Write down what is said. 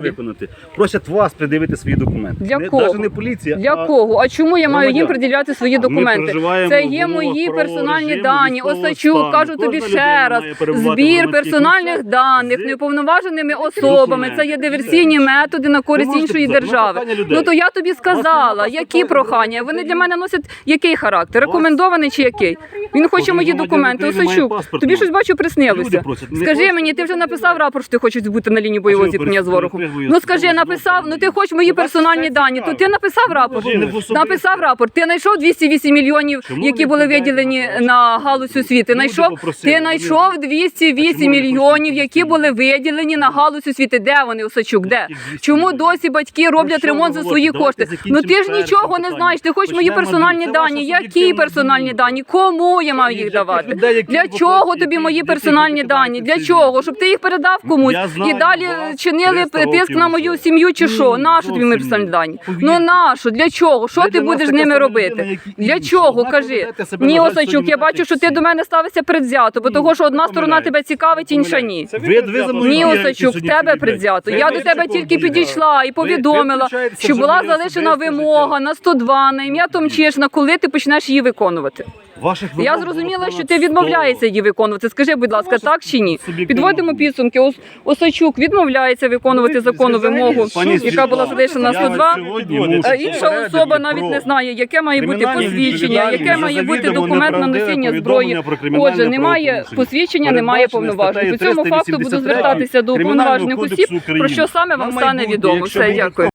виконати. Просять вас придивити свої документи. Для не, кого? Навіть не поліція. Для а кого? А чому я маю їм приділяти свої документи? Це є мої персональні режиму, дані. Осачук, кажу Кожна тобі ще раз. Збір персональних даних неуповноваженими особами. Це є диверсійні методи на користь іншої ну, держави. Ну то я тобі сказала, які прохання. Вони для мене носять який характер? Рекомендований чи який? Він хоче мої документи. Осачук, тобі щось бачу приснилося. Скажи мені, ти вже написав рапорт, що ти хочеш бути на лінії бойового зіткнення з ворогом? Переслідуєте Ну скажи, написав, ну ти хочеш мої Ну, персональні дані. То ти написав рапорт? в особисте. Написав рапорт. Ти знайшов 208 мільйонів, які були виділені на галузь освіти. Попросили, ти знайшов А чому 208 мільйонів, які були виділені на галузь освіти. Де вони, Осачук? Де? Чому досі батьки роблять ремонт за свої кошти? Ну ти ж нічого не знаєш. Ти хочеш мої персональні дані. Які персональні дані? Кому я маю їх давати? Для чого тобі мої персональні дані? Для чого? Щоб ти їх передав комусь і далі чинили 300 тиск на мою сім'ю чи що? Ні, Нащо тобі дані? Повірте. Ну нащо? Для чого? Що ти будеш з ними робити? Для чого? Кажи. Ні, Осачук, я бачу, що ти до мене ставишся предвзято, бо того, що одна сторона тебе цікавить, інша ні. Ви, ви за Ні, Осачук, сьогодні тебе предвзято. Я до тебе тільки підійшла і повідомила, що була залишена вимога на 102 на ім'я Томчишна, коли ти почнеш її виконувати. Ваших Я вимог зрозуміла, було що понад ти 100. відмовляєшся її виконувати. Скажи, будь ласка, Ваша так чи ні? суб'єктивна Підводимо думка. підсумки. Ос- Осачук відмовляється виконувати Ви законну вимогу, пані яка Світлана, була залишена я 102. вас сьогодні мушу А інша попередити особа навіть про не знає, яке має бути кримінальні посвідчення, яке має бути завідомо документ на неправдиве носіння повідомлення зброї. про кримінальне Отже, немає правопорушення. посвідчення, немає повноважень. По статтею цьому факту буду 383 звертатися до Кримінального уповноважених кодексу осіб, про України. що саме вам На стане майбутнє, відомо. якщо Все, буде дякую.